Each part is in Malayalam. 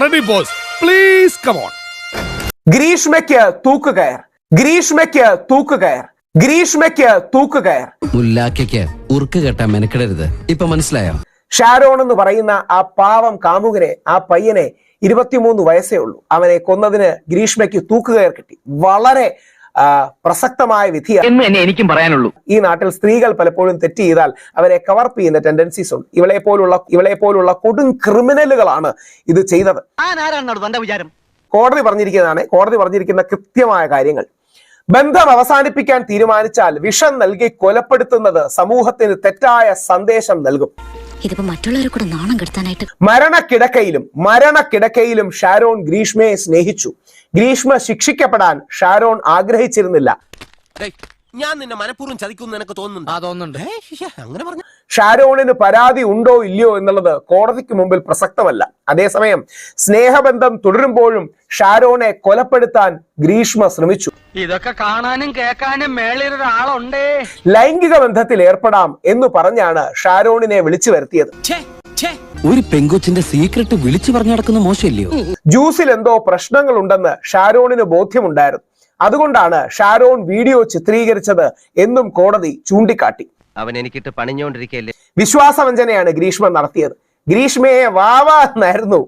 Ready boss please come on ഗ്രീഷ്മയ്ക്ക് തൂക്കുകയർ ഗ്രീഷ്മയ്ക്ക് തൂക്കുകയർ ഗ്രീഷ്മയ്ക്ക് തൂക്കുകയർ മുല്ലാക്കയ്ക്ക് ഉറുക്ക് കെട്ടാൻ മെനക്കെടരുത്. ഇപ്പൊ മനസ്സിലായോ? ഷാരോൺ എന്ന് പറയുന്ന ആ പാവം കാമുകനെ ആ പയ്യനെ ഇരുപത്തിമൂന്ന് വയസ്സേ ഉള്ളൂ. അവനെ കൊന്നതിന് ഗ്രീഷ്മയ്ക്ക് തൂക്കുകയർ കിട്ടി. വളരെ പ്രസക്തമായ വിധിയാണ് എന്ന് എനിക്കും പറയാനുള്ളൂ. ഈ നാട്ടിൽ സ്ത്രീകൾ പലപ്പോഴും തെറ്റ് ചെയ്താൽ അവരെ കവർപ്പ് ചെയ്യുന്ന ടെൻഡൻസീസ് ഉണ്ട്. ഇവളെ പോലുള്ള ഇവളെ പോലുള്ള കൊടും ക്രിമിനലുകളാണ് ഇത് ചെയ്തത്. കോടതി പറഞ്ഞിരിക്കുന്നതാണ് കോടതി പറഞ്ഞിരിക്കുന്ന കൃത്യമായ കാര്യങ്ങൾ. ബന്ധം അവസാനിപ്പിക്കാൻ തീരുമാനിച്ചാൽ വിഷം നൽകി കൊലപ്പെടുത്തുന്നത് സമൂഹത്തിന് തെറ്റായ സന്ദേശം നൽകും. ഇതിപ്പോ മറ്റുള്ളവരെ കൂടെ നാണം കെടുത്താനായിട്ട് മരണക്കിടക്കയിലും മരണക്കിടക്കയിലും ഷാരോൺ ഗ്രീഷ്മയെ സ്നേഹിച്ചു. ഗ്രീഷ്മ ശിക്ഷിക്കപ്പെടാൻ ഷാരോൺ ആഗ്രഹിച്ചിരുന്നില്ല. ഞാൻ നിന്നെ മനഃപൂർവം ചതിക്കുന്നു എനിക്ക് തോന്നുന്നുണ്ട്? അങ്ങനെ പറഞ്ഞു ഷാരോണിന് പരാതി ഉണ്ടോ ഇല്ലയോ എന്നുള്ളത് കോടതിക്ക് മുമ്പിൽ പ്രസക്തമല്ല. അതേസമയം സ്നേഹബന്ധം തുടരുമ്പോഴും ഷാരോണെ കൊലപ്പെടുത്താൻ ഗ്രീഷ്മ ശ്രമിച്ചു. ഇതൊക്കെ കാണാനും കേൾക്കാനും മേളിൽ ഒരാളുണ്ടേ ലൈംഗിക ബന്ധത്തിൽ ഏർപ്പെടാം എന്ന് പറഞ്ഞാണ് ഷാരോണിനെ വിളിച്ചു വരുത്തിയത്. ഒരു പെങ്കൊച്ചിന്റെ സീക്രട്ട് വിളിച്ചു പറഞ്ഞു നടക്കുന്ന മോശമില്ലയോ? ജ്യൂസിൽ എന്തോ പ്രശ്നങ്ങൾ ഉണ്ടെന്ന് ഷാരോണിന് ബോധ്യമുണ്ടായിരുന്നു. അതുകൊണ്ടാണ് ഷാരോൺ വീഡിയോ ചിത്രീകരിച്ചത് എന്നും കോടതി ചൂണ്ടിക്കാട്ടി. അവൻ എനിക്കിട്ട് പണിഞ്ഞുകൊണ്ടിരിക്കല്ലേ വിശ്വാസവഞ്ചനയാണ് ഗ്രീഷ്മ നടത്തിയത്. ഗ്രീഷ്മയെ വാവ എന്നായിരുന്നു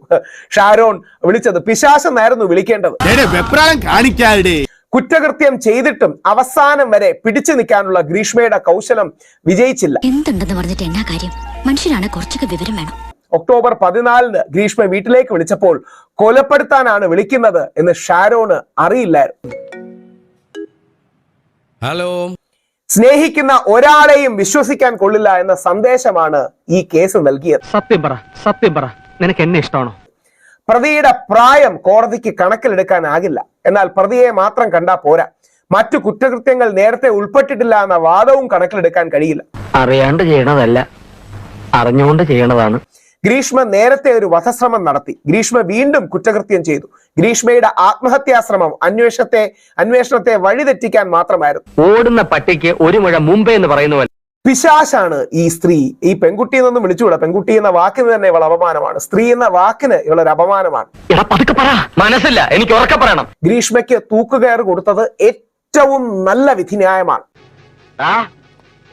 ഷാരോൺ വിളിച്ചത്. പിശാശെന്നായിരുന്നു വിളിക്കേണ്ടത്. വെപ്രാളം കാണിക്കാതെ കുറ്റകൃത്യം ചെയ്തിട്ടും അവസാനം വരെ പിടിച്ചു നിൽക്കാനുള്ള ഗ്രീഷ്മയുടെ കൗശലം വിജയിച്ചില്ല. എന്തുണ്ടെന്ന് പറഞ്ഞിട്ട് എന്നാ കാര്യം? മനുഷ്യരാണ് കുറച്ചൊക്കെ വിവരം വേണം. ഒക്ടോബർ പതിനാലിന് ഗ്രീഷ്മ വീട്ടിലേക്ക് വിളിച്ചപ്പോൾ കൊലപ്പെടുത്താനാണ് വിളിക്കുന്നത് എന്ന് ഷാരോണ് അറിയില്ലായിരുന്നു. ഹലോ. സ്നേഹിക്കുന്ന ഒരാളെയും വിശ്വസിക്കാൻ കൊള്ളില്ല എന്ന സന്ദേശമാണ് ഈ കേസ് നൽകിയത്. സത്യം പറ സത്യം പറ. നിനക്ക് എന്നെ ഇഷ്ടമാണോ? പ്രതിയുടെ പ്രായം കോടതിക്ക് കണക്കിലെടുക്കാനാകില്ല. എന്നാൽ പ്രതിയെ മാത്രം കണ്ടാ പോരാ. മറ്റു കുറ്റകൃത്യങ്ങൾ നേരത്തെ ഉൾപ്പെട്ടിട്ടില്ല എന്ന വാദവും കണക്കിലെടുക്കാൻ കഴിയില്ല. അറിയാണ്ട് ചെയ്യണതല്ല. അറിഞ്ഞുകൊണ്ട് ചെയ്യണതാണ്. ഗ്രീഷ്മ നേരത്തെ ഒരു വധശ്രമം നടത്തി. ഗ്രീഷ്മ വീണ്ടും കുറ്റകൃത്യം ചെയ്തു. ഗ്രീഷ്മയുടെ ആത്മഹത്യാശ്രമം അന്വേഷണത്തെ അന്വേഷണത്തെ വഴിതെറ്റിക്കാൻ മാത്രമായിരുന്നു. ഓടുന്ന പട്ടിക്ക് ഒരു മുഴ മുമ്പേ എന്ന് പറയുന്ന പോലെ പിശാശാണ് ഈ സ്ത്രീ. ഈ പെൺകുട്ടി എന്നൊന്നും വിളിച്ചുകൂടാ. പെൺകുട്ടി എന്ന വാക്കിന് തന്നെ ഇവൾ അപമാനമാണ്. സ്ത്രീ എന്ന വാക്കിന് ഇവളൊരു അപമാനമാണ്. മനസ്സില്ല. എനിക്ക് ഉറക്കെ പറയണം. ഗ്രീഷ്മയ്ക്ക് തൂക്കുകയർ കൊടുത്തത് ഏറ്റവും നല്ല വിധിന്യായമാണ്.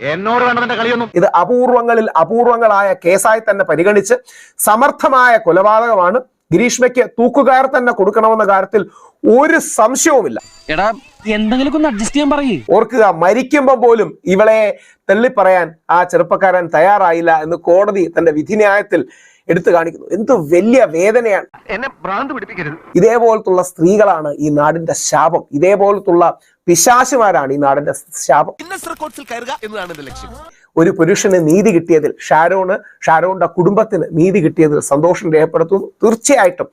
എന്നോട് വേണ്ടതിന്റെ കളിയൊന്നും. ഇത് അപൂർവങ്ങളിൽ അപൂർവങ്ങളായ കേസായി തന്നെ പരിഗണിച്ച് സമർത്ഥമായ കൊലപാതകമാണ് ഗിരീഷ്മയ്ക്ക് തൂക്കുകയർ തന്നെ കൊടുക്കണമെന്ന കാര്യത്തിൽ ഒരു സംശയവുമില്ല. എടാ എന്തെങ്കിലും ഒന്ന് അഡ്ജസ്റ്റ് ചെയ്യാൻ പറയേ. ഓർക്കുക മരിക്കുമ്പോൾ പോലും ഇവളെ തള്ളിപ്പറയാൻ ആ ചെറുപ്പക്കാരൻ തയ്യാറായില്ല എന്ന് കോടതി തന്റെ വിധിന്യായത്തിൽ എടുത്തു കാണിക്കുന്നു. എന്ത് വലിയ വേദനയാണ്. എന്നെ ഭ്രാന്ത് പിടിപ്പിക്കരുത്. ഇതേപോലത്തുള്ള സ്ത്രീകളാണ് ഈ നാടിന്റെ ശാപം. ഇതേപോലത്തുള്ള പിശാശുമാരാണ് ഈ നാടിന്റെ ശാപം. എന്നതാണ് ലക്ഷ്യം. ഒരു പുരുഷന് നീതി കിട്ടിയതിൽ ഷാരോണ് ഷാരോണിന്റെ കുടുംബത്തിന് നീതി കിട്ടിയതിൽ സന്തോഷം രേഖപ്പെടുത്തുന്നു. തീർച്ചയായിട്ടും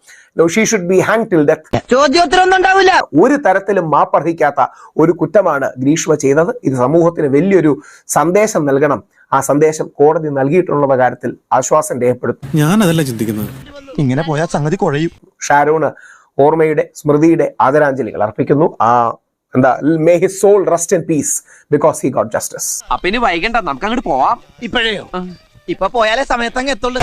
she should be hang till death ചോദ്യോത്തരൊന്നും ഉണ്ടാവില്ല. ഒരു തരത്തിലും മാപ്പർഹിക്കാത്ത ഒരു കുറ്റമാണ് ഗ്രീഷ്മ ചെയ്തത്. ഇത് സമൂഹത്തിന് വലിയൊരു സന്ദേശം നൽകണം. ആ സന്ദേശം കോടതി നൽകിയിട്ടുള്ള കാര്യത്തിൽ ആശ്വാസം രേഖപ്പെടുത്തും. ഞാൻ അതല്ല ചിന്തിക്കുന്നത്. ഇങ്ങനെ പോയാൽ സംഗതി കുഴയും. ഷാരോണ് ഓർമ്മയുടെ സ്മൃതിയുടെ ആദരാഞ്ജലികൾ അർപ്പിക്കുന്നു. ആ എന്താ may he soul rest in peace because he got justice അപ്പൊ ഇനി വൈകണ്ട നമുക്ക് അങ്ങോട്ട് പോവാം ഇപ്പോഴേയോ ഇപ്പൊ പോയാലേ സമയത്തങ്ങ് എത്തുള്ളൂ.